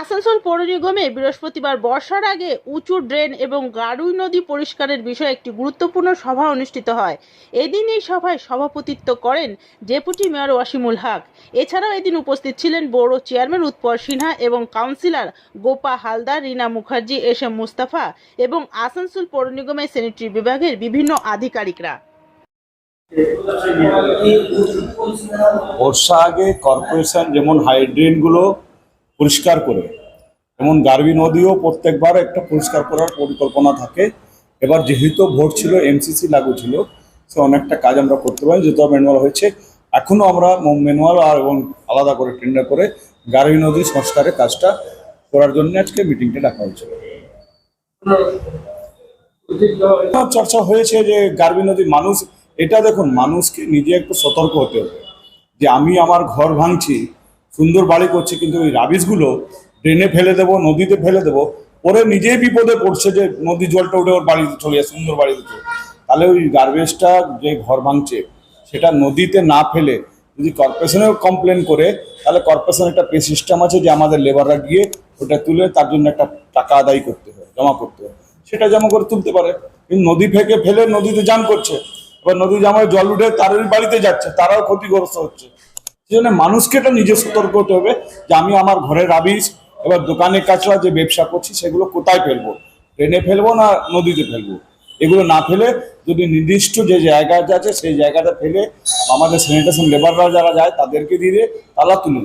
আসানসোল পৌর নিগমে বৃহস্পতিবার বর্ষার আগে উঁচু ড্রেন এবং গাড়ুই নদী পরিষ্কারের বিষয়ে একটি গুরুত্বপূর্ণ সভা অনুষ্ঠিত হয়। এদিন এই সভায় সভাপতিত্ব করেন ডেপুটি মেয়র ওয়াসিমুল হক। এছাড়াও এদিন উপস্থিত ছিলেন বৌড় চেয়ারম্যান উৎপল সিনহা এবং councillor Gopa Haldar, Rina Mukherjee, S M Mustafa এবং আসানসোল পৌর নিগমের স্যানিটারি বিভাগের বিভিন্ন আধিকারিকরা। বর্ষা আগে কর্পোরেশন যেমন হাইড্রেনগুলো পরিষ্কার করে। যেমন গার্বি নদীও প্রত্যেকবার একটা পরিষ্কার করার পরিকল্পনা থাকে। এবার যেহেতু ভোট ছিল এমসিসি লাগু ছিল, সে অনেকটা কাজ আমরা করতে পারি। যেহেতু ম্যানুয়াল হয়েছে এখনও আমরা ম্যানুয়াল আর এবং আলাদা করে টেন্ডার করে গার্বি নদী সংস্কারের কাজটা করার জন্য আজকে মিটিংটা ডাকা হয়েছিল চর্চা হয়েছে যে গার্বি নদী মানুষ, এটা দেখুন, মানুষকে নিজে একটু সতর্ক হতে হবে। যে আমি আমার ঘর ভাঙছি সুন্দর বাড়ি করছি, কিন্তু ওই রাবিশগুলো ড্রেনে ফেলে দেবো, নদীতে ফেলে দেবো। পরে নিজেই বিপদে পড়ছে যে নদী জলটা উঠে ওর বাড়িতে চলে যায় সুন্দর বাড়িতে চলে তাহলে ওই গার্বেজটা যে ঘর ভাঙছে, সেটা নদীতে না ফেলে যদি কর্পোরেশনেও কমপ্লেন করে, তাহলে কর্পোরেশন একটা পে সিস্টেম আছে যে আমাদের লেবাররা গিয়ে ওটা তুলে তার জন্য একটা টাকা আদায় করতে হয়, জমা করতে হয়। সেটা জমা করে তুলতে পারে, কিন্তু নদী থেকে ফেলে নদীতে জাম করছে। এবার নদী জামায় জল উঠে তারই বাড়িতে যাচ্ছে, তারাও ক্ষতিগ্রস্ত হচ্ছে। সেই জন্য মানুষকে এটা নিজে সতর্ক হতে হবে যে আমি আমার ঘরের আবিষ এবার দোকানে কাছরা যে ব্যবসা করছি, সেগুলো কোথায় ফেলব? ট্রেনে ফেলব না নদীতে ফেলব? এগুলো না ফেলে যদি নির্দিষ্ট যে জায়গাটা আছে, সেই জায়গাটা ফেলে আমাদের স্যানিটেশন লেবাররা যারা যায়, তাদেরকে দিয়ে তালা তুলে